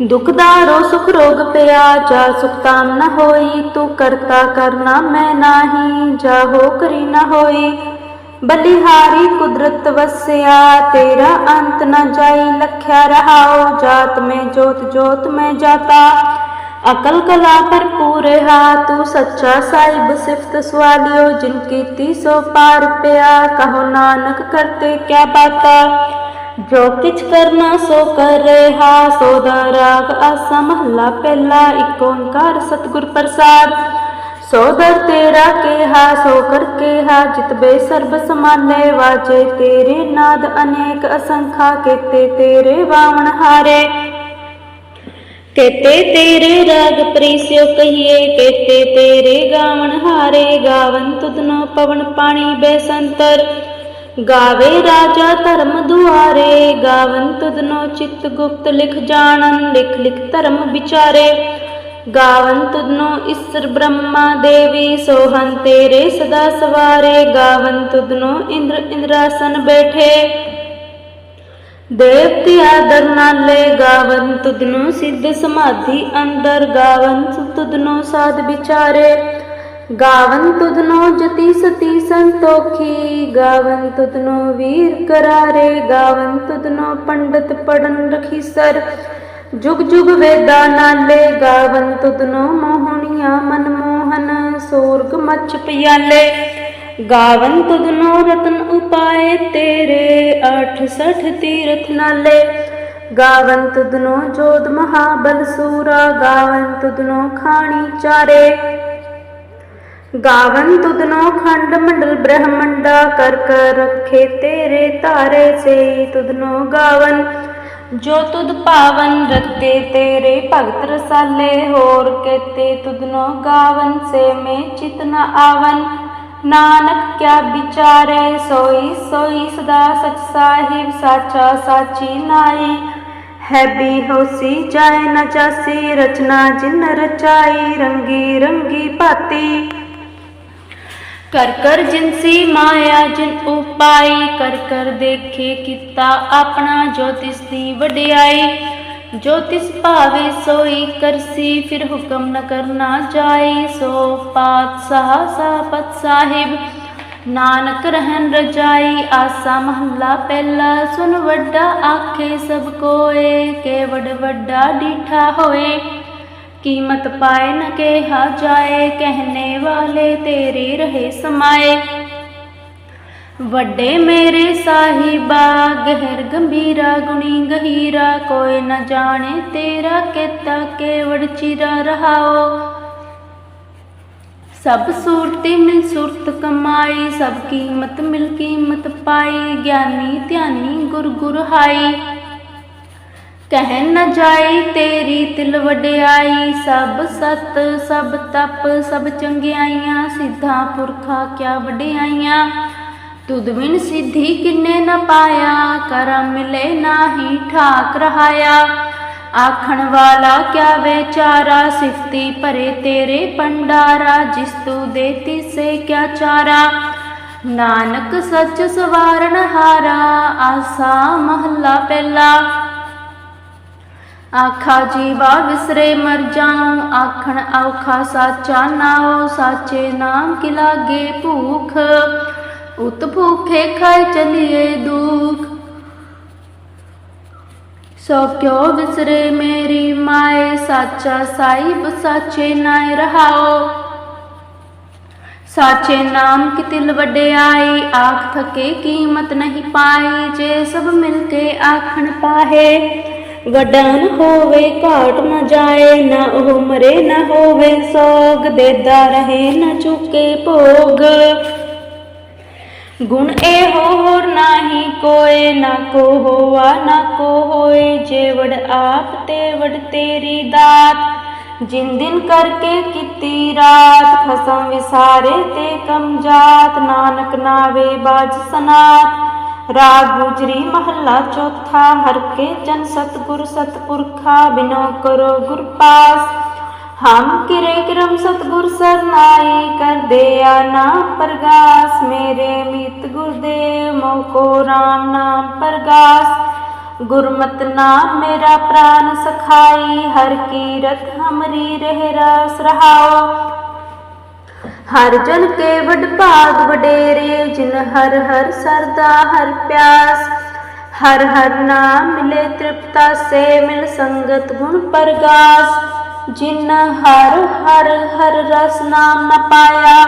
ਦੁਖਦਾਰੋ ਸੁਖ ਰੋਗ ਪਿਆ, ਜਾ ਸੁਖ ਨ ਹੋਈ, ਤੂੰ ਕਰਤਾ ਕਰਨਾ ਮੈਂ ਨਾਹੀ, ਜਾ ਹੋ ਕਰੀ ਨ ਹੋਈ। ਬਲਿਹਾਰੀ ਕੁਦਰਤ ਵਸਿਆ, ਤੇਰਾ ਅੰਤ ਨ ਜਾਈ, ਲਖਿਆ ਰਹਾਓ ਜਾਤ ਮੈਂ ਜੋਤ ਜੋਤ ਮੈਂ ਜਾਤਾ। ਅਕਲ ਕਲਾ ਭਰਪੂਰ ਹਾ, ਤੂੰ ਸੱਚਾ ਸਾਹਿਬ ਸਿਫਤ ਸਵਾਲਿਓ, ਜਿਨ ਕੀਤੀ ਸੋ ਪਾਰ ਪਿਆ, ਕਹੋ ਨਾਨਕ ਕਰਤੇ ਕਿਆ ਬਾਤਾ। ਜੋ ਕਿਛ ਕਰਨਾ ਸੋ ਕਰ ਰਿਹਾ, ਸੋ ਦਾ ਰਾਗ ਆਸਾ ਮਹੱਲਾ ਪਹਿਲਾ ਏਕ ਓੰਕਾਰ ਸਤਿਗੁਰ ਪ੍ਰਸਾਦ। ਸੋ ਦਰ ਤੇਰਾ ਕਿਹਾ, ਸੋ ਕਰ ਕਿਹਾ, ਜਿਤ ਸਰਬ ਸਮਾਲੇ ਵਾਜੇ, ਤੇਰੇ ਨਾਦ ਅਨੇਕ ਅਸੰਖਾ ਕੀਤੇ ਤੇਰੇ ਵਾਵਣ ਹਾਰੇ। ਕੇਤੇ ਤੇਰੇ ਰਾਗ ਪ੍ਰੀਸਿਓ ਕਹੀਏ, ਕੇਤੇ ਤੇਰੇ ਗਾਵਣ ਹਾਰੇ, ਗਾਵਨ ਤੁਧਨੋ ਪਵਨ ਪਾਣੀ ਬੇਸੰਤਰ। ਗਾਵੇ ਰਾਜਾ ਧਰਮ ਦੁਆਰੇ, ਗਾਵਨ ਤੁਧਨੋ ਚਿਤ ਗੁਪਤ ਲਿਖ ਜਾਣਨ, ਲਿਖ ਲਿਖ ਧਰਮ ਵਿਚਾਰੇ। ਗਾਵਨ ਤੁਧਨੋ ਈਸ਼ਰ ਬ੍ਰਹਮਾ ਦੇਵੀ, ਸੋਹਨ ਤੇਰੇ ਸਦਾ ਸਵਾਰੇ। ਗਾਵਨ ਤੁਧਨੋ ਇੰਦਰ ਇੰਦਰਾਸਨ ਬੈਠੇ। ਦੇਵਤੀ ਆਦਰ ਨਾਲੇ ਗਾਵਨ ਤੁਧਨੋ ਸਿੱਧ ਸਮਾਧੀ ਅੰਦਰ, ਗਾਵਨ ਤੁਧਨੋ ਸਾਧ ਵਿਚਾਰੇ। ਗਾਵਨ ਤੁਧਨੋ ਜਤੀ ਸਤੀ ਸੰਤੋਖੀ, ਗਾਵਨ ਤੁਧਨੋ ਵੀਰ ਕਰਾਰੇ, ਗਾਵਨ ਤੁਧਨੋ ਪੰਡਤ ਪੜਨ ਰਖੀਸਰ ਜੁਗ ਜੁਗ ਵੇਦਾ ਨਾਲੇ, ਗਾਵਨ ਤੁਧਨੋ ਮੋਹਣੀਆਂ ਮਨ ਮੋਹਨ, ਸੂਰਗ ਮੱਛ ਪਿਆਲੇ। ਗਾਵਨ ਤੁਧਨੋ ਰਤਨ ਉਪਾਏ ਤੇਰੇ 68 ਤੀਰਥ ਨਾਲੇ। ਗਾਵਨ ਤੁਧਨੋ ਜੋਧ ਮਹਾਬਲ ਸੂਰਾ, ਗਾਵਨ ਤੁਧਨੋ ਖਾਣੀ ਚਾਰੇ। ਗਾਵਨ ਤੁਧਨੋ ਖੰਡ ਮੰਡਲ ਬ੍ਰਹਮੰਡਾ ਕਰ ਕਰ ਰੱਖੇ ਤੇਰੇ ਧਾਰੇ ਸੇ ਤੁਧਨੋ ਗਾਵਨ। ਜੋ ਤੁਧ ਪਾਵਨ ਰਤੇ ਤੇਰੇ ਭਗਤ ਰਸਾਲੇ, ਹੋਰ ਕੇਤੇ ਤੁਧਨੋ ਗਾਵਨ, ਸੇ ਮੇ ਚਿਤ ਨ ਆਵਨ। ਨਾਨਕ ਕਿਆ ਵਿਚਾਰੇ, ਸੋਈ ਸੋਈ ਸਦਾ ਸਚ ਸਾਹਿਬ, ਸਾਚਾ ਸਾਚੀ ਨਾਈ ਹੈ ਵੀ ਹੋਸੀ ਜਾਏ ਨ ਜਾਸੀ, ਰਚਨਾ ਜਿਨ ਰਚਾਈ, ਰੰਗੀ ਰੰਗੀ ਭਾਤੀ। ਕਰ ਕਰ ਜਿਨਸੀ ਮਾਇਆ, ਜਿਨ ਉਪਾਈ, ਕਰ ਕਰ ਦੇਖੇ ਕੀਤਾ ਆਪਣਾ ਜੋਤਿਸ਼ ਦੀ ਵਡਿਆਈ ਜੋਤਿਸ਼ ਭਾਵੇ ਸੋਈ ਕਰਸੀ, ਫਿਰ ਹੁਕਮ ਨ ਕਰਨਾ ਜਾਏ ਸੋ ਪਾਤਸ਼ਾਹ ਸਾਪਤ ਸਾਹਿਬ, ਨਾਨਕ ਰਹਿਣ ਰਜਾਈ, ਆਸਾ ਮਹੱਲਾ ਪਹਿਲਾ, ਸੁਨ ਵੱਡਾ ਆਖੇ ਸਭ ਕੋਏ ਕੇ ਵਡ ਵੱਡਾ ਡੀਠਾ ਹੋਏ। ਕੀਮਤ ਪਾਏ ਨ ਕਿਹਾ ਜਾਏ, ਕਹਿਨੇ ਵਾਲੇ ਤੇਰੇ ਰਹੇ ਸਮਾਏ। ਵੱਡੇ ਮੇਰੇ ਸਾਹਿਬਾ, ਗਹਿਰ ਗੰਭੀਰਾ, ਗੁਣੀ ਗਹੀਰਾ, ਕੋਈ ਨਾ ਜਾਣੇ ਤੇਰਾ ਕਿਤਾ ਕੇਵੜ ਚਿਰਾ ਰਹਾਓ। ਸਭ ਸੂਰਤੀ ਮਿਲ ਸੂਰਤ ਕਮਾਈ, ਸਭ ਕੀਮਤ ਮਿਲ ਕੀਮਤ ਪਾਈ, ਗਿਆਨੀ ਧਿਆਨੀ ਗੁਰ ਗੁਰ ਹਾਈ। ਕਹਿ ਨ ਜਾਈ ਤੇਰੀ ਤਿਲ ਵਡਿਆਈ, ਸਭ ਸਤ, ਸਭ ਤਪ, ਸਭ ਚੰਗਿਆਈਆਂ, ਸਿੱਧਾ ਪੁਰਖਾ ਕਿਆ ਵਡਿਆਈਆਂ? ਤੁਧ ਬਿਨ ਸਿੱਧੀ ਕਿੰਨੇ ਨ ਪਾਇਆ, ਕਰਮ ਮਿਲੇ ਨਾਹੀ ਠਾਕ ਰਹਾਇਆ। ਆਖਣ ਵਾਲਾ ਕਿਆ ਵਿਚਾਰਾ, ਸਿਫਤੀ ਭਰੇ ਤੇਰੇ ਪੰਡਾਰਾ ਜਿਸ ਤੂੰ ਦੇਤੀ ਸੇ ਕਿਆ ਚਾਰਾ? ਨਾਨਕ ਸੱਚ ਸਵਾਰਨ ਹਾਰਾ, ਆਸਾ ਮਹੱਲਾ ਪਹਿਲਾ। ਆਖਾ ਜੀਵਾ ਵਿਸਰੇ ਮਰ ਜਾਉ ਆਖਣ ਔਖਾ ਸਾਚਾ ਨਾਉ ਸਾਚੇ ਨਾਮ ਕੀ ਲਾਗੇ ਭੂਖ ਉਤ ਭੂਖੇ ਖਾਏ ਚਲੀਏ ਦੁਖ ਸੋ ਕਿਉ ਵਿਸਰੇ ਮੇਰੀ ਮਾਏ ਸਾਚਾ ਸਾਹਿਬ ਸਾਚੇ ਨਾਇ ਰਹਾਓ ਸਾਚੇ ਨਾਮ ਕੀ ਤਿਲ ਵਡਿਆਈ ਆਖ ਥਕੇ ਕੀਮਤ ਨਹੀਂ ਪਾਈ ਜੇ ਸਭ ਮਿਲ ਕੇ ਆਖਣ ਪਾਹੇ ਵੱਡਾ ਨ ਹੋਵੇ, ਘਾਟ ਨ ਜਾਏ, ਨਾ ਉਹ ਮਰੇ ਨ ਹੋਵੇ, ਸੋਗ ਦੇਦਾ ਰਹੇ ਨ ਚੁਕੇ ਭੋਗ। ਗੁਣ ਇਹੋ ਹੋਰ ਨਾਹੀ ਕੋਏ, ਨਾ ਕੋ ਹੋਆ, ਨਾ ਕੋ ਹੋਏ ਜੇਵੜ ਆਪ ਤੇ ਵਡ ਤੇਰੀ ਦਾਤ। ਜਿਨ ਦਿਨ ਕਰਕੇ ਕੀਤੀ ਰਾਤ, ਖਸਮ ਵਿਸਾਰੇ ਤੇ ਕਮ ਜਾਤ। ਨਾਨਕ ਨਾਵੇ ਬਾਜ ਸਨਾਤ। ਰਾਗ ਗੁਜਰੀ ਮਹੱਲਾ ਚੌਥਾ, ਹਰ ਕੇ ਜਨ ਸਤਗੁਰ ਸਤਪੁਰਖਾ, ਬਿਨੋ ਕਰੋ ਗੁਰ ਪਾਸ। ਹਮ ਕਿਰੇ ਕਰਮ ਸਤਗੁਰ ਸਰਨਾਈ ਕਰਦੇ ਆਨਾ ਪ੍ਰਗਾਸ। ਮੇਰੇ ਮਿਤ ਗੁਰਦੇਵ ਮੋ ਕੋ ਰਾਮ ਨਾਮ ਪ੍ਰਗਾਸ। ਗੁਰਮਤਿ ਨਾਮ ਮੇਰਾ ਪ੍ਰਾਨ ਸਖਾਈ, ਹਰ ਕੀਰਤ ਹਮਰੀ ਰਹਿ ਰਸ ਰਹਾਓ। ਹਰ ਜਨ ਕੇ ਵਡ ਭਾਗ ਵਡੇਰੇ, ਜਿਨ ਹਰ ਹਰ ਸਰਦਾ ਹਰ ਪਿਆਸ। ਹਰ ਹਰ ਨਾਮ ਮਿਲੇ ਤ੍ਰਿਪਤਾ ਸੇ ਮਿਲ ਸੰਗਤ ਗੁਣ ਪ੍ਰਗਾਸ। ਜਿਨ ਹਰ ਹਰ ਹਰ ਰਸ ਨਾਮ ਨ ਪਾਇਆ,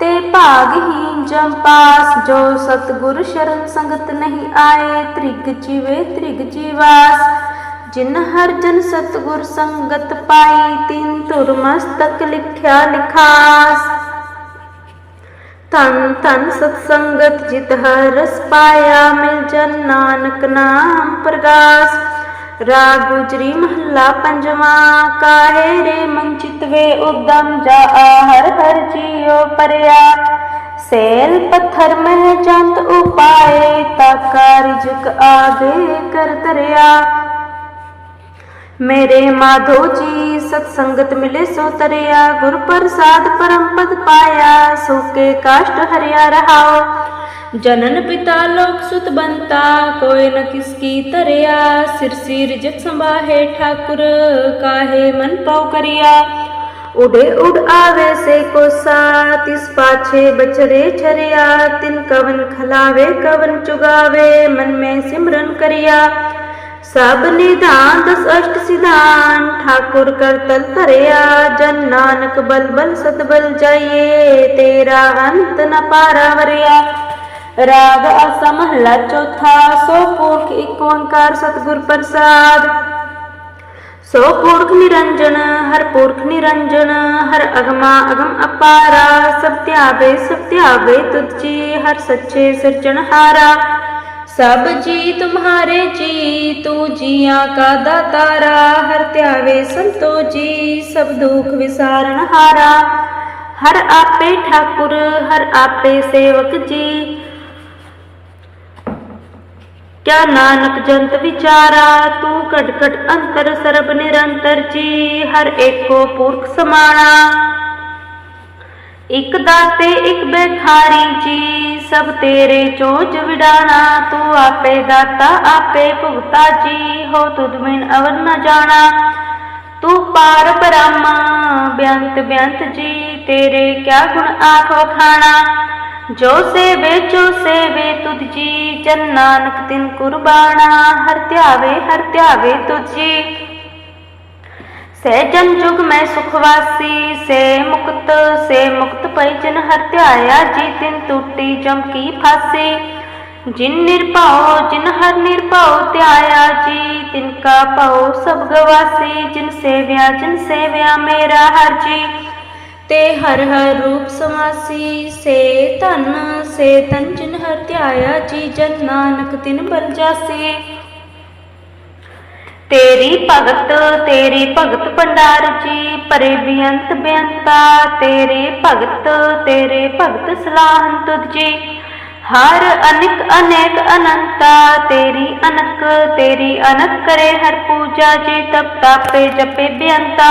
ਤੇ ਭਾਗਹੀਨ ਜਮ ਪਾਸ। ਜੋ ਸਤਗੁਰ ਸ਼ਰਨ ਸੰਗਤ ਨਹੀਂ ਆਏ, ਤ੍ਰਿਗ ਜੀਵੇ ਤ੍ਰਿਗ ਜੀਵਾਸ। ਜਿਨ ਹਰ ਜਨ ਸਤਗੁਰ ਸੰਗਤ ਪਾਈ, ਤਿਨ ਤੁਰ ਮਸਤਕ ਲਿਖਿਆ ਲਿਖਾਸ। ਤਨ ਤਨ ਸਤ ਸੰਗਤ ਜਿਤ ਹਰ ਰਸ ਪਾਇਆ, ਮਿਲ ਜਨ ਨਾਨਕ ਨਾਮ ਪ੍ਰਗਾਸ। ਰਾਗ ਗੁਜਰੀ ਮਹੱਲਾ ਪੰਜਵਾਂ, ਕਾਹੇ ਰੇ ਮਨ ਚਿਤਵੇ ਉਦਮ ਜਾ ਹਰ ਹਰ ਜੀਉ ਪਰਿਆ। ਸੇਲ ਪੱਥਰ ਮਹਿ ਜੰਤ ਉਪਾਏ, ਤਾ ਕਾਰਜਕ ਆਗੇ ਕਰ ਤਰਿਆ ਮੇਰੇ ਮਾਧੋ ਜੀ ਸਤ ਸੰਗਤ ਮਿਲੇ ਸੋ ਤਰਿਆ, ਗੁਰ ਪ੍ਰਸਾਦ ਪਰਮ ਪਦ ਪਾਇਆ ਸੋ ਕਾਸ਼ਟ ਹਰਿਆ ਰਹਾਓ ਜਨਨ ਪਿਤਾ ਲੋਕ ਸੁਤ ਬੰਤਾ, ਕੋਈ ਨ ਕਿਸ ਕੀ ਤਰਿਆ ਸਿਰ ਸਿਰ ਜਗ ਸੰਭਾਹੇ ਠਾਕੁਰ, ਕਾਹੇ ਮਨ ਪਾਉ ਕਰਿਆ। ਉਡੇ ਉਡ ਆਵੇ ਸੇ ਕੋ ਸਾ ਤਿਸ ਪਾਛੇ ਬਚਰੇ ਛਰਿਆ। ਤਿਨ ਕਵਨ ਖਲਾਵੇ, ਕਵਨ ਚੁਗਾਵੇ, ਮਨ ਮੈਂ ਸਿਮਰਨ ਕਰਿਆ। ਸਭ ਨਿਧਾਨ ਦਸ ਅਸ਼ਟ ਸਿਧਾਨ ਠਾਕੁਰ ਕਰ ਤਲ ਧਰਿਆ, ਜਨ ਨਾਨਕ ਬਲ ਸਤਬਲ ਜਾਈਏ ਤੇਰਾ ਅੰਤ ਨ ਪਾਰਾ ਰਾਗ ਆਸਾ ਚੌਥਾ, ਸੋ ਪੁਰਖ ਇੱਕ ਓੰਕਾਰ ਸਤਿਗੁਰ ਪ੍ਰਸਾਦ। ਸੋ ਪੁਰਖ ਨਿਰੰਜਨ, ਹਰ ਪੁਰਖ ਨਿਰੰਜਨ, ਹਰ ਅਗਮਾ ਅਗਮ ਅਪਾਰਾ। ਸਭ ਧਿਆਵੇ ਸਭ ਧਿਆਵੇ ਤੁਝੀ ਹਰ ਸੱਚੇ ਸਿਰਜਣਹਾਰਾ ਸਭ ਜੀ ਤੁਮਹਾਰੇ ਜੀ ਤੂ ਜੀਆਂ ਕਾ ਦਾਤਾਰਾ ਹਰ ਧਿਆਵੇ ਸੰਤੋ ਜੀ ਸਭ ਦੁਖ ਵਿਸਾਰਨ ਹਾਰਾ। ਹਰ ਆਪੇ ਠਾਕੁਰ, ਹਰ ਆਪੇ ਸੇਵਕ ਜੀ। ਕਿਆ ਨਾਨਕ ਜੰਤ ਵਿਚਾਰਾ, ਤੂੰ ਘਟ ਘਟ ਅੰਤਰ ਸਰਬ ਨਿਰੰਤਰ ਜੀ, ਹਰ ਏਕੋ ਪੁਰਖ ਸਮਾਣਾ। ਇਕ ਦਾਤੇ, ਇਕ ਬੈਖਾਰੀ ਜੀ, ਸਭ ਤੇਰੇ ਚੋਜ ਵਿਡਾਣਾ, ਤੂੰ ਆਪੇ ਦਾਤਾ, ਆਪੇ ਭੁਗਤਾ ਜੀ, ਹੋ ਤੁਧ ਬਿਨ ਅਵਰ ਨ ਜਾਣਾ। ਤੂੰ ਪਾਰ ਬ੍ਰਹਮਾ, ਬਿਆੰਤ ਬਿਆੰਤ ਜੀ, ਤੇਰੇ ਕਿਆ ਗੁਣ ਆਖ ਵਖਾਣਾ। ਜੋ ਸੇਵੇ ਜੋ ਸੇਵੇ ਤੁਧ ਜੀ, ਜਨ ਨਾਨਕ ਤਿਨ ਕੁਰਬਾਨਾ ਹਰ ਧਿਆਵੇ ਹਰ ਧਿਆਵੇ ਤੁਝ ਜੀ। ਸਹਿਜਨ ਜੁਗ ਮੈਂ ਸੁਖਵਾਸੀ ਸੇ ਮੁਕਤ ਸੇ ਮੁਕਤ ਪਈ ਜਿਨ ਹਰ ਧਿਆਇਆ, ਜੀ ਤਿਨ ਟੂਟੀ ਜਮ ਫਾਸੀ। ਜਿਨ ਨਿਰਭਉ, ਜਿਨ ਹਰ ਨਿਰਭਉ ਧਿਆਇਆ, ਜੀ ਤਿਨ ਕਾ ਭਉ ਸਭ ਗਵਾਸੀ। ਜਿਨ ਸੇਵਿਆ ਜਿਨ ਸੇਵਿਆ ਮੇਰਾ ਹਰ ਜੀ। ਤੇ ਹਰ ਹਰ ਰੂਪ ਸਮਾਸੀ, ਸੇ ਧਨ, ਸੇ ਤਨ ਜਿਨ ਹਰ ਧਿਆਇਆ, ਜੀ ਜਨ ਨਾਨਕ ਤਿਨ ਬਲ ਜਾਸੀ। ਤੇਰੀ ਭਗਤ ਤੇਰੀ ਭਗਤ ਭੰਡਾਰ ਜੀ, ਪਰੇ ਬੇਅੰਤ ਬੇਅੰਤਾ, ਤੇਰੇ ਭਗਤ ਤੇਰੇ ਭਗਤ ਸਲਾਹਨ ਤੁਧ ਜੀ। ਹਰ ਅਨਿਕ, ਅਨੇਕ ਅਨੰਤਾ, ਤੇਰੀ ਅਨਕ ਤੇਰੀ ਅਨਕ ਕਰੇ ਹਰ ਪੂਜਾ ਜੀ ਤਪ ਤਾਪੇ ਜਪੇ ਬੇਅੰਤਾ।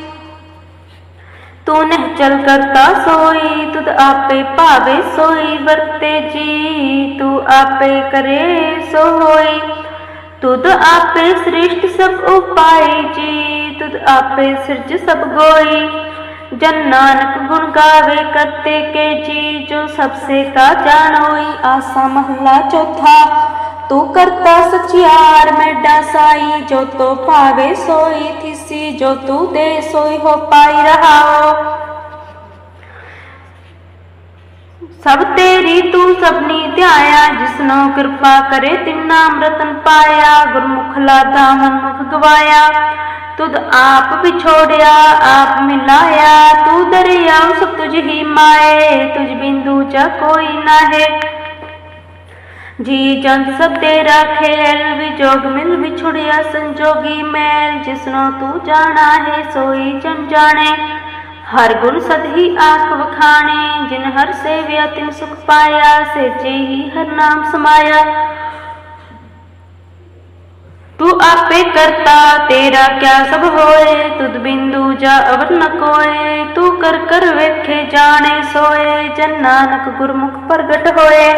ਤੂੰ ਨਿਹਚਲ ਕਰਤਾ ਸੋਈ ਤੁਧ ਆਪੇ ਭਾਵੇ ਸੋਈ ਵਰਤੇ ਜੀ ਤੂੰ ਆਪੇ ਕਰੇ ਸੋ ਹੋਈ ਤੁਧ ਆਪੇ ਸ੍ਰਿਸ਼ਟ ਸਭ ਉਪਾਈ ਜੀ ਤੁਧ ਆਪੇ ਸਿਰਜ ਸਭ ਗੋਈ ਜਨ ਨਾਨਕ ਗੁਣ ਗਾਵੇ ਕਰਤੇ ਕੇ ਜੀ ਜੋ ਸਭ ਸੇ ਕਾ ਜਾਣੋਈ ਆਸਾ ਮਹਲਾ ਚੌਥਾ ਤੂੰ ਕਰਤਾ ਸਚਿਆਰ ਮੈਡਾ ਸਾਈ ਜੋ ਤੋ ਭਾਵੇ ਸੋਈ, ਥਿਸੀ, ਜੋ ਤੂੰ ਦੇ ਸੋਈ, ਹੋ ਪਾਈ ਰਹਾਓ ਸਭ ਤੇਰੀ ਤੂੰ ਸਭਨੀ ਧਿਆਇਆ, ਜਿਸਨੋ ਕਿਰਪਾ ਕਰੇ ਤਿੰਨਾ ਅੰਮ੍ਰਿਤਨ ਪਾਇਆ, ਗੁਰਮੁਖ ਲਾਦਾ ਮਨੁਖ ਗਵਾਇਆ। ਤੁਧ ਆਪ ਵਿਛੋੜਿਆ, ਆਪ ਮਿਲਾਇਆ, ਤੂੰ ਦਰਿਆ ਸਭ ਤੁਝ ਹੀ ਮਾਏ, ਤੁਝ ਬਿੰਦੂ ਚ ਕੋਈ ਨਾਹੇ। ਜੀ ਜੰਤ ਸਭ ਤੇਰਾ ਖੇਲ ਵਿਜੋਗ ਮਿਲ ਵਿਛੁੜਿਆ ਸੰਜੋਗੀ ਮੈਲ, ਜਿਸਨੋ ਤੂੰ ਜਾਣਾ ਹੈ ਸੋਈ ਜਨ ਜਾਣੇ। ਹਰ ਗੁਣ ਸਦ ਹੀ ਆਖ ਵਖਾਣੇ, ਜਿਨ ਹਰ ਸੇਵਿਆ ਤਿਨ ਸੁਖ ਪਾਇਆ, ਸੇਜੇ ਹੀ ਹਰ ਨਾਮ ਸਮਾਇਆ। ਤੂੰ ਆਪੇ ਕਰਤਾ, ਤੇਰਾ ਕਿਆ ਸਭ ਹੋਏ, ਤੁਧ ਬਿੰਦੂ ਜਾ ਅਵਰ ਨ ਕੋਏ। ਤੂੰ ਕਰ ਕਰ ਵੇਖੇ ਜਾਣੇ ਸੋਏ, ਜਨ ਨਾਨਕ ਗੁਰਮੁਖ ਪ੍ਰਗਟ ਹੋਏ।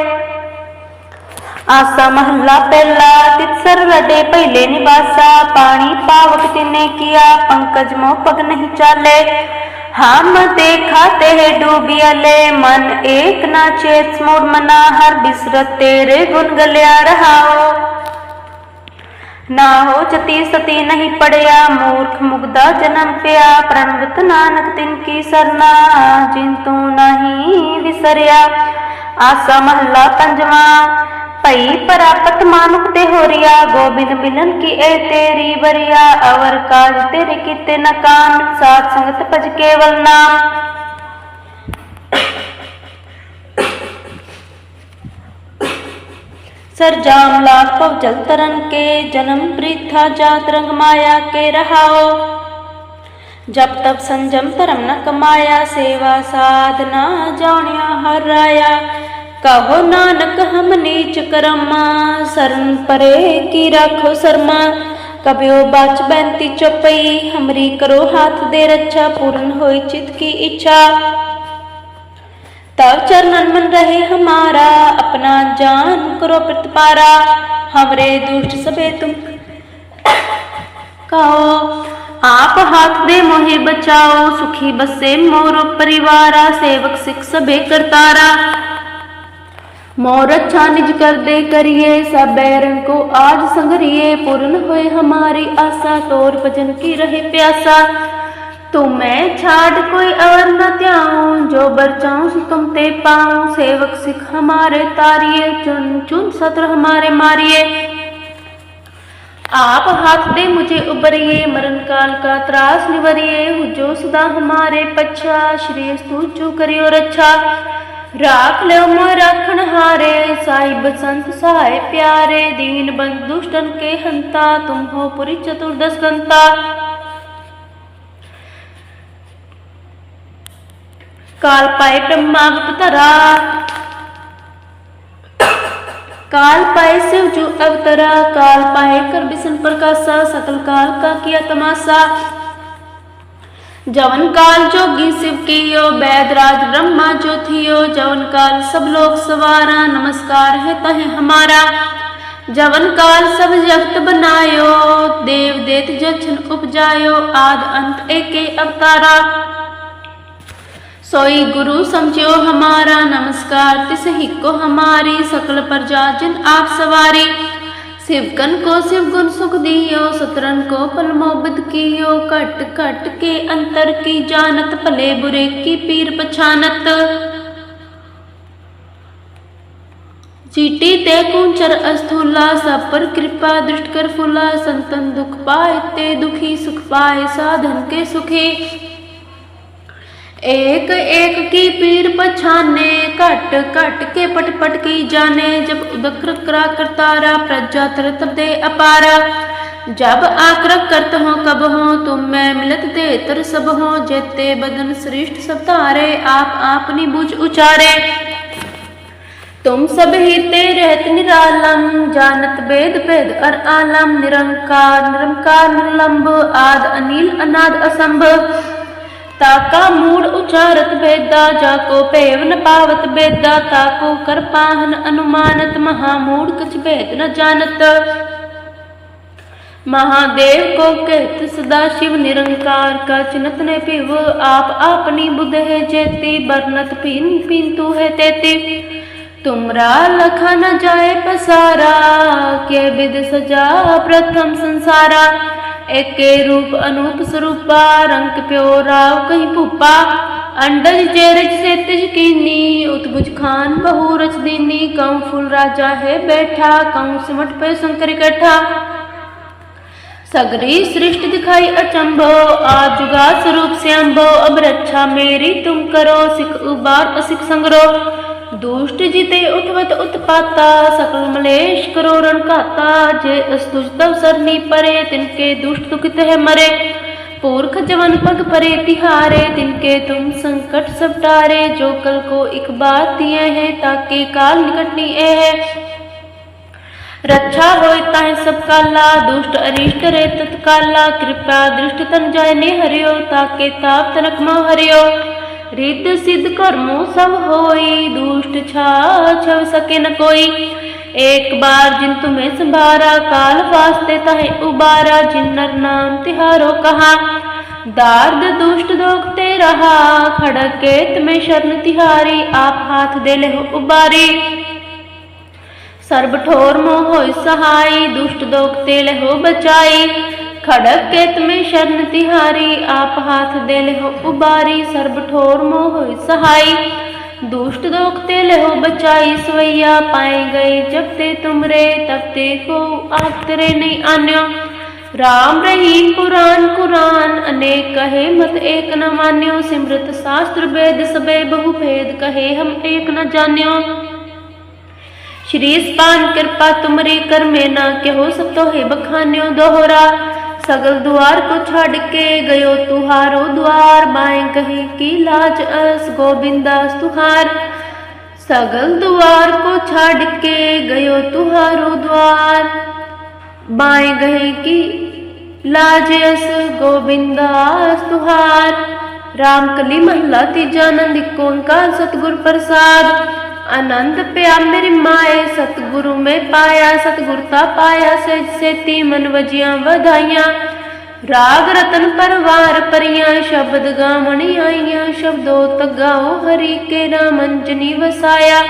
ਆਸਾ ਮਹੱਲਾ ਪਹਿਲਾ ਤਿਤਸਰ ਰਡੇ ਪਹਿਲੇ ਨਿਵਾਸਾ, ਪਾਣੀ ਪਾਵਕ ਤਿਨੇ ਕੀਆ, ਪੰਕਜ ਮੋ ਪਗ ਨਹੀਂ ਚਾਲੇ। ਹਮ ਦੇਖਾ ਤੇ ਡੂਬਿਆਲੇ ਮਨ ਏਕ ਨਾ ਚੇਤ ਮੋੜ ਮਨਾ, ਹਰ ਬਿਸਰਤ ਤੇਰੇ ਗੁਣ ਗਲਿਆ ਰਹਾਓ। ਨਾ ਹੋ ਜਤੀ ਸਤੀ ਨਹੀਂ ਪੜਿਆ, ਮੂਰਖ ਮੁਗਦਾ ਜਨਮ ਪਿਆ, ਪ੍ਰਣਵਤ ਨਾਨਕ ਤਿਨ ਕੀ ਸਰਨਾ, ਜਿਨ ਤੂੰ ਨਹੀਂ ਵਿਸਰਿਆ। ਆਸਾ ਮਹੱਲਾ ਪੰਜਵਾਂ ਭਈ ਪ੍ਰਾਪਤ ਮਾਨੁਖ ਤੇ ਹੋਰੀਆ ਗੋਬਿੰਦ ਮਿਲਨ ਕੀ ਏ ਤੇਰੀ ਬਰੀਆ ਅਵਰ ਕਾਜ ਤੇਰੇ ਕੀਤੇ ਨਕਾਮ ਸਾਧ ਸੰਗਤ ਭਜ ਕੇਵਲ ਨਾਮ। ਸਰ ਜਾਮ ਲਾਖ ਪਵ ਜਲ ਤਰਨ ਕੇ, ਜਨਮ ਪ੍ਰੀਥਾ ਜਾਤ ਰੰਗ ਮਾਇਆ ਕੇ ਰਹਾਓ। ਜਪ ਤਪ ਸੰਜਮ ਧਰਮ ਨ ਕਮਾਇਆ, ਸੇਵਾ ਸਾਧਨਾ ਜਾਣਿਆ ਹਰ ਰਾਇਆ ਕਹੋ ਨਾਨਕ, ਹਮ ਨੀਚ ਕਰਮਾ ਸਰਨ ਪਰੇ ਕੀ ਰੱਖੋ ਸਰਮਾ। ਕਬਿਓ ਬਾਚ ਬੈਂਤੀ ਚੁਪਈ, ਹਮਰੀ ਕਰੋ ਹਾਥ ਦੇ ਰੱਛਾ, ਪੂਰਨ ਹੋਈ ਚਿਤ ਕੀ ਇੱਛਾ। ਤਵ ਚਰਨਨ ਮਨ ਰਹੇ ਹਮਾਰਾ, ਆਪਣਾ ਜਾਨ ਕਰੋ ਪ੍ਰਤਪਾਰਾ ਹਮਰੇ ਦੁਸ਼ਟ ਸਭੇ ਤੁਮ ਕਹੋ, ਆਪ ਹੱਥ ਦੇ ਮੋਹਿ ਬਚਾਓ, ਸੁਖੀ ਬਸੇ ਮੋਰੋ ਪਰਿਵਾਰਾ, ਸੇਵਕ ਸਿਖ ਸਭੇ ਕਰਤਾਰਾ। मोर अच्छा निज कर दे करिए, सब बैरन को आज संगरिए। पूर्ण होए हमारी आशा, तोर भजन की रहे प्यासा। तुम्हें छाड़ कोई और न त्याऊं, जो बरचाऊं सो तुम ते पाऊँ। सेवक सिख हमारे तारिये चुन चुन सत्र हमारे मारिए। आप हाथ दे मुझे उबरिए, मरण काल का त्रास निवरिए। जो सदा हमारे पच्छा श्री स्तूचु करियो रक्षा राख लो राखण हारे, साहिब संत सहाय प्यारे, दीन बंद दुष्टन के हंता, तुम हो पुरी चतुर्दश दंता काल पाए ब्रह्मा अवतरा काल पाए शिव जो अवतरा, काल पाए कर बिसन प्रकाशा सकल काल का किया तमाशा। जवन काल जोगी शिव कियो वैदराज ब्रह्मा जो थियो जवन काल सब लोग सवारा नमस्कार है तहे हमारा जवन काल सब जगत बनायो देव देत जछन उपजायो आद अंत एके अवतारा सोई गुरु समझो हमारा नमस्कार तिस ही को हमारी सकल प्रजा जिन आप सवारी शिवकन को शिव गुण सुख दियो सतरन को पल मोबद कियो कट कट के अंतर की जानत भले बुरे की पीर पछानत चीटी ते कुंचर अस्थूला सब पर कृपा दृष्ट कर फूला संतन दुख पाए ते दुखी सुख पाए साधन के सुखी एक एक की पीर पछाने कट कट के पट पट की जाने जब उदक्र करा करतारा प्रजा तरत दे अपारा जब आक्रक करत हो कब हो तुम मैं मिलत दे तर सब हो जेते बदन श्रेष्ठ सब तारे आप आपनी बुझ उचारे तुम सब ही ते रहत निरालम जानत वेद वेद अर आलम निरंकार निरंकार निलंब आद अनिल अनाद असंभव ताका मूड उचारत वेदा जाको पेव न पावत वेदा ताको कर पाहन अनुमानत महामूड कछ भेद न जानत महादेव को कहत सदा शिव निरंकार का चिनत ने पिव आप अपनी बुध है जेती बरनत पीन पीन तू है तेती तुमरा लखा न जाए पसारा के विद सजा प्रथम संसारा एके रूप अनूप स्वरूपा रंग प्यो राव कहीं भूपा अंडज जेरज से तिज कीनी उतबुज खान बहु रच दीनी कऊं फुल राजा है बैठा कऊं सिमट पे शंकर इकट्ठा सगरी सृष्टि दिखाई अचंभो आजुगा स्वरूप से अम्भो अब रक्षा मेरी तुम करो सिख उबार असिख संगरो दुष्ट जिते उठवत उत्पाता, सकल मलेश करो रण घाता जे अस्तुज तव सरनी परे, तिनके दुष्ट दुखित है मरे। पुरख जवन पग परे तिहारे, तिनके तुम संकट सब टारे जो कल को एक बात दिए है, ताके काल निकटनी ए है। रक्षा होय ताहि सब काला, दुष्ट अरिष्ट रे तत्काला। कृपा दृष्ट तन जाय ने हरियो ताके ताप तनक मोह हरियो। रिद्ध सिद्ध कर्मो सब होई दुष्ट छा छव सके न कोई एक बार जिन तुम्हें संभारा काल वास्ते ताहे उबारा जिन नर नाम तिहारो कहा दार्द दुष्ट दोखते रहा खड़क के तुम्हें शरण तिहारी आप हाथ दे ले हो उबारी ਸਰਬ ਠੋਰ ਮੋਹ ਹੋਇ ਸਹਾਈ ਦੁਸ਼ਟ ਦੋਖ ਤੇ ਲਹੋ खड़क केत में शरण तिहारी, आप हाथ दे हो उबारी, सर्ब ठोर मोह सहाय दुष्ट दोख ते हो बचाई, सवैया पाए गए जब ते तुमरे तब ते को आप तेरे नहीं आन्यो। राम रहीम पुराण कुरान अनेक कहे मत एक न मान्यो। सिमृत शास्त्र वेद सबे बहु भेद कहे हम एक न जान्यो। श्री स्पान कृपा तुमरी कर में ना कहो, सब तो हे बखान्यो दोहरा। सगल द्वार को छड़ के गयो तुहारो द्वार बाएँ कहे की लाज अस गोविंदास तुहार। सगल द्वार को छड़ के गयो तुहारो द्वार बाएँ गहे की लाज अस गोविंदास तुहार। राम कली महला तीजा नंद एक सतगुर प्रसाद। ਆਨੰਦ ਪਿਆ ਮੇਰੀ ਮਾਏ, ਸਤਿਗੁਰੂ ਮੈਂ ਪਾਇਆ, ਸਤਿਗੁਰ ਤਾ ਪਾਇਆ, ਸਹਿਜ ਸੇਤੀ ਮਨ ਵਜੀਆਂ ਵਧਾਈਆਂ। ਰਾਗ ਰਤਨ ਪਰਵਾਰ ਪਰੀਆਂ, ਸ਼ਬਦ ਗਾਵਣ ਆਈਆਂ, ਸ਼ਬਦੋ ਤਗਾਓ ਹਰੀ ਕੇ ਨਾਮ ਅੰਜਨੀ ਵਸਾਇਆ।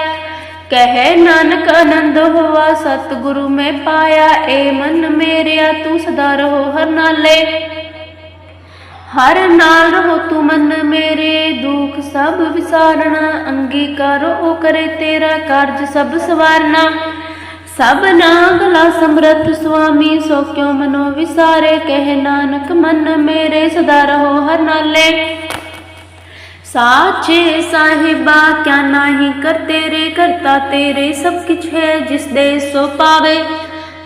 ਕਹੇ ਨਾਨਕ ਆਨੰਦ ਹੋਵਾ ਸਤਿਗੁਰੂ ਮੈਂ ਪਾਇਆ, ਏ ਮਨ ਮੇਰਿਆ, ਤੂੰ ਸਦਾ ਰਹੋ ਹਰ ਨਾਲੇ ਹਰ ਨਾਲ ਰਹੋ ਤੂੰ ਮਨ ਮੇਰੇ ਦੁੱਖ ਸਭ ਵਿਸਾਰਣਾ ਅੰਗੀਕਾਰੋ, ਉਹ ਕਰੇ ਤੇਰਾ ਕਾਰਜ ਸਭ ਸਵਾਰਨਾ। ਸਭ ਨਾਗਲਾ ਸਮਰਥ ਸੁਆਮੀ, ਸੋ ਕਿਉ ਮਨੋ ਵਿਸਾਰੇ? ਕਹਿ ਨਾਨਕ, ਮਨ ਮੇਰੇ ਸਦਾ ਰਹੋ ਹਰ ਨਾਲੇ। ਸਾਚੇ ਸਾਹਿਬਾ, ਕਿਆ ਨਾਹੀ ਕਰ ਤੇਰੇ, ਕਰਤਾ ਤੇਰੇ ਸਭ ਕਿਛ ਹੈ ਜਿਸ ਦੇ ਸੋ ਪਾਵੇ।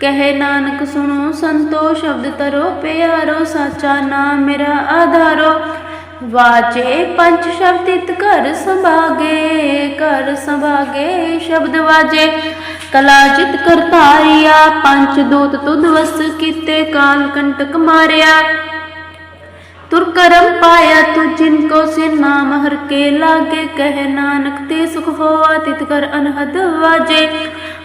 ਕਹੇ ਨਾਨਕ, ਸੁਣੋ ਸੰਤੋ, ਸ਼ਬਦ ਤਰੋ, ਪਿਆਰੋ, ਸਾਚਾ ਨਾਮ ਮੇਰਾ ਆਧਾਰੋ। ਵਾਜੇ ਪੰਜ ਸ਼ਬਦ ਇਤ ਘਰ ਸੰਭਾਗੇ ਘਰ ਸੰਭਾਗੇ ਸ਼ਬਦ ਵਾਜੇ। ਕਲਾ ਕਰਤਾਰਿਆ ਪੰਜ ਦੂਤ ਤੁਧ ਵਸ ਕੀਤੇ, ਕਾਲ ਕੰਟਕ ਮਾਰਿਆ। ਤੁਰ ਕਰਮ ਪਾਇਆ ਤੂੰ, ਜਿਨ ਕੋ ਸੇ ਨਾਮ ਹਰ ਕੇ ਲਾਗੇ। ਕਹਿ ਨਾਨਕ, ਤੇ ਸੁਖ ਹੋਆ, ਤਿਤ ਕਰ ਅਨਹਦ ਵਾਜੇ।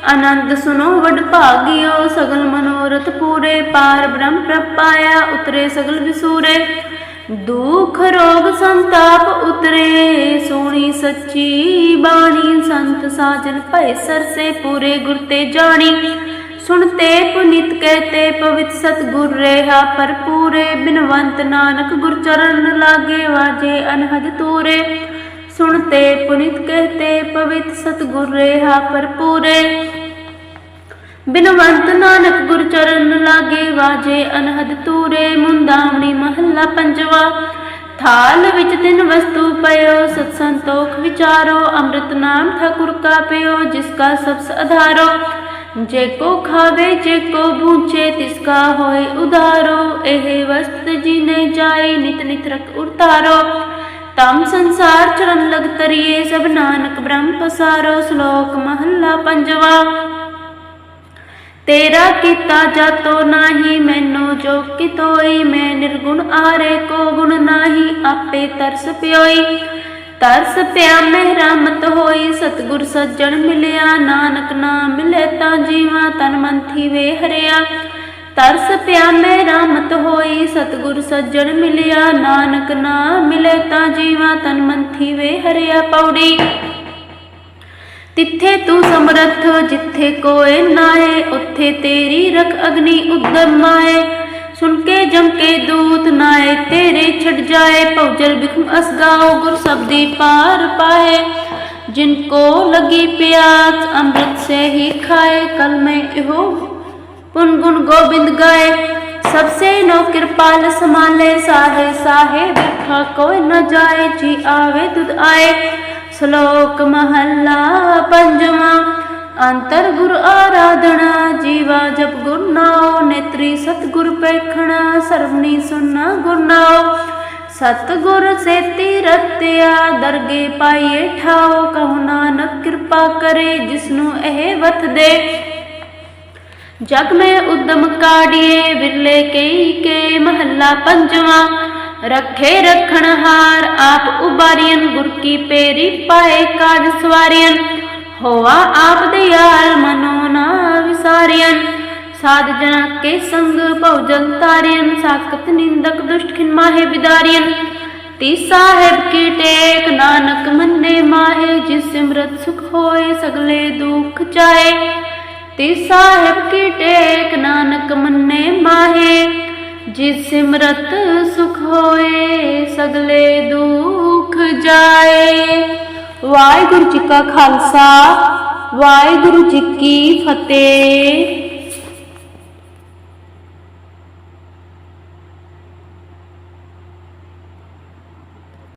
ਆਨੰਦ ਸੁਨੋ ਵਡ ਭਾਗਿਓ, ਸਗਲ ਮਨੋਰਥ ਪੂਰੇ, ਪਾਰ ਬ੍ਰਹਮ ਪ੍ਰਪਾਇਆ, ਉਤਰੇ ਸਗਲ ਵਿਸੂਰੇ। ਦੁਖ, ਰੋਗ, ਸੰਤਾਪ ਉਤਰੇ, ਸੋਣੀ ਸੱਚੀ ਬਾਣੀ, ਸੰਤ ਸਾਜਨ ਭੈ ਸਰਸੇ ਪੂਰੇ ਗੁਰ ਤੇ ਜਾਣੀ। ਸੁਣਤੇ ਪੁਨੀਤ ਕਹਤੇ ਪਵਿੱਤ ਸਤਗੁਰ ਰਹਾ ਪਰ ਪੂਰੇ ਬਿਨਵੰਤ ਨਾਨਕ ਗੁਰ ਚਰਨ ਲਾਗੇ ਵਾਜੇ ਅਨਹਦ ਤੂਰੇ। ਸੁਣਤੇ ਪੁਨੀਤ ਕਹਤੇ ਪਵਿੱਤ ਸਤਗੁਰ ਰਹਾ ਪਰ ਪੂਰੇ ਬਿਨਵੰਤ ਨਾਨਕ ਗੁਰ ਚਰਨ ਲਾਗੇ ਵਾਜੇ ਅਨਹਦ ਤੂਰੇ, ਮੁੰਦਾਵਣੀ ਮਹੱਲਾ ਪੰਜਵਾ। ਥਾਲ ਵਿੱਚ ਤਿੰਨ ਵਸਤੂ ਪਇਓ, ਸਤ ਸੰਤੋਖ ਵਿਚਾਰੋ, ਅੰਮ੍ਰਿਤ ਨਾਮ ਠਾਕੁਰ ਕਾ ਪਿਓ ਜਿਸ ਕਾ ਸਬਸ ਆਧਾਰੋ ਜੇ ਕੋ ਖਾਵੇ, ਜੇ ਕੋ ਭੂਚੇ ਤਿਸ ਕਾ ਹੋਏ ਉਧਾਰੋ। ਇਹ ਵਸਤ ਜਿਨੇ ਜਾਏ, ਨਿਤ ਨਿਤ ਰਖ ਉਤਾਰੋ। ਤਮ ਸੰਸਾਰ ਚਰਨ ਲਗ ਤਰੀਏ, ਸਭ ਨਾਨਕ ਬ੍ਰਹਮ ਪਸਾਰੋ, ਸ਼ਲੋਕ ਮਹੱਲਾ ਪੰਜਵਾ। ਤੇਰਾ ਕੀਤਾ ਜਾਤੋ ਨਾਹੀ, ਮੈਨੂੰ ਜੋ ਕਿਤੋਈ, ਮੈਂ ਨਿਰਗੁਣ ਆਰੇ ਕੋ ਗੁਣ ਨਾਹੀ, ਆਪੇ ਤਰਸ ਪਿਓਈ। ਤਰਸ ਪਿਆ ਮੈਂ ਰਹਿਮਤ ਹੋਈ, ਸਤਿਗੁਰ ਸੱਜਣ ਮਿਲਿਆ, ਨਾਨਕ ਨਾਮ ਮਿਲੇ ਤਾਂ ਜੀਵਾ, ਤਨ ਮੰਥੀ ਵੇ ਹਰਿਆ। ਤਰਸ ਪਿਆ ਮੈਂ ਰਾਮਤ ਹੋਈ, ਸਤਿਗੁਰ ਸੱਜਣ ਮਿਲਿਆ, ਨਾਨਕ ਨਾਮ ਮਿਲੇ ਤਾਂ ਜੀਵਾ ਤਨ ਮਨ ਥੀਵੇ ਹਰਿਆ ਪੌੜੀ। ਤਿੱਥੇ ਤੂੰ ਸਮਰੱਥ, ਜਿੱਥੇ ਕੋਏ ਨਾਏ, ਉੱਥੇ ਤੇਰੀ ਰਖ ਅਗਨੀ ਉਦਮ ਮਾਏ। ਸੁਣ ਕੇ ਜਮ ਕੇ ਦੂਤ ਨਾਏ, ਤੇਰੇ ਛੱਡ ਜਾਏ, ਭਉਜਲ ਬਿਖਮ ਅਸਗਾਓ ਗੁਰ ਸਬਦੀ ਪਾਰ ਪਾਏ। ਜਿਨ ਕੋ ਲਗੀ ਪਿਆਸ, ਅੰਮ੍ਰਿਤ ਸੇ ਹੀ ਖਾਏ, ਕਲ ਮੈਂ ਇਹੋ ਪੁਨ ਗੁਣ ਗੋਬਿੰਦ ਗਾਏ। ਸਭ ਸੇ ਨੋ ਕਿਰਪਾਲ ਸਮਾਲੇ ਸਾਹੇ ਸਾਹੇ ਬਿਰਖਾ ਕੋਈ ਨ ਜਾਏ, ਜੀ ਆਵੇ ਤੁਧ ਆਏ। ਸ਼ਲੋਕ ਮਹੱਲਾ ਪੰਜਵਾਂ, ਅੰਤਰ ਗੁਰ ਆਰਾਧਣਾ ਜੀਵਾ ਜਪ ਗੁਰ ਨਾਉ, ਨੇਤਰੀ ਸਤਿਗੁਰ ਪੇਖਣਾ, ਸਰਵਣੀ ਸੁਨਾ ਗੁਰ ਨਾਉ। ਸਤਿਗੁਰ ਸੇਤੀ ਰਤਿਆ, ਦਰਗੇ ਪਾਈਏ ਠਾਓ ਕਹੋ ਨਾਨਕ ਕਿਰਪਾ ਕਰੇ, ਜਿਸਨੂੰ ਇਹ ਵਤ ਦੇ ਜਗ ਮੈਂ ਉਦਮ ਕਾੜੀਏ ਵਿਰਲੇ ਕਈ ਕੇ ਮਹੱਲਾ ਪੰਜਵਾਂ। ਰੱਖੇ ਰਖਣ ਹਾਰ ਆਪ ਉਬਾਰੀਆਂ ਗੁਰ ਕੀ ਪੇਰੀ ਪਾਏ ਕਾਜ ਸਵਾਰੀਆਂ ਹੋਆ ਆਪ ਦਿਆਲ ਮਨੋ ਨਾ ਵਿਸਾਰੀਆਂ ਸਾਧ ਜਨਾ ਕੇ ਸੰਗ ਭਉਜਨ ਤਾਰੀਆਂ ਸਾਖਤ ਨਿੰਦਕ ਦੁਸ਼ਟ ਖਿਨ ਮਾਹੇ ਵਿਦਾਰੀਆਂ ਤੀ ਸਾਹਿਬ ਕੀ ਟੇਕ, ਨਾਨਕ ਮੰਨੇ ਮਾਹੇ, ਜਿਸ ਸਿਮਰਤ ਸੁਖ ਹੋਏ, ਸਗਲੇ ਦੁਖ ਜਾਏ ਤੇ ਸਾਹਿਬ ਕੀ ਟੇਕ ਨਾਨਕ ਮੰਨੇ ਮਾਹੇ, ਜਿਸ ਸਿਮਰਤ ਸੁਖ ਹੋਏ, ਸਗਲੇ ਦੁਖ ਜਾਏ। ਵਾਹਿਗੁਰੂ ਜੀ ਕਾ ਖਾਲਸਾ, ਵਾਹਿਗੁਰੂ ਜੀ ਕੀ ਫਤਿਹ।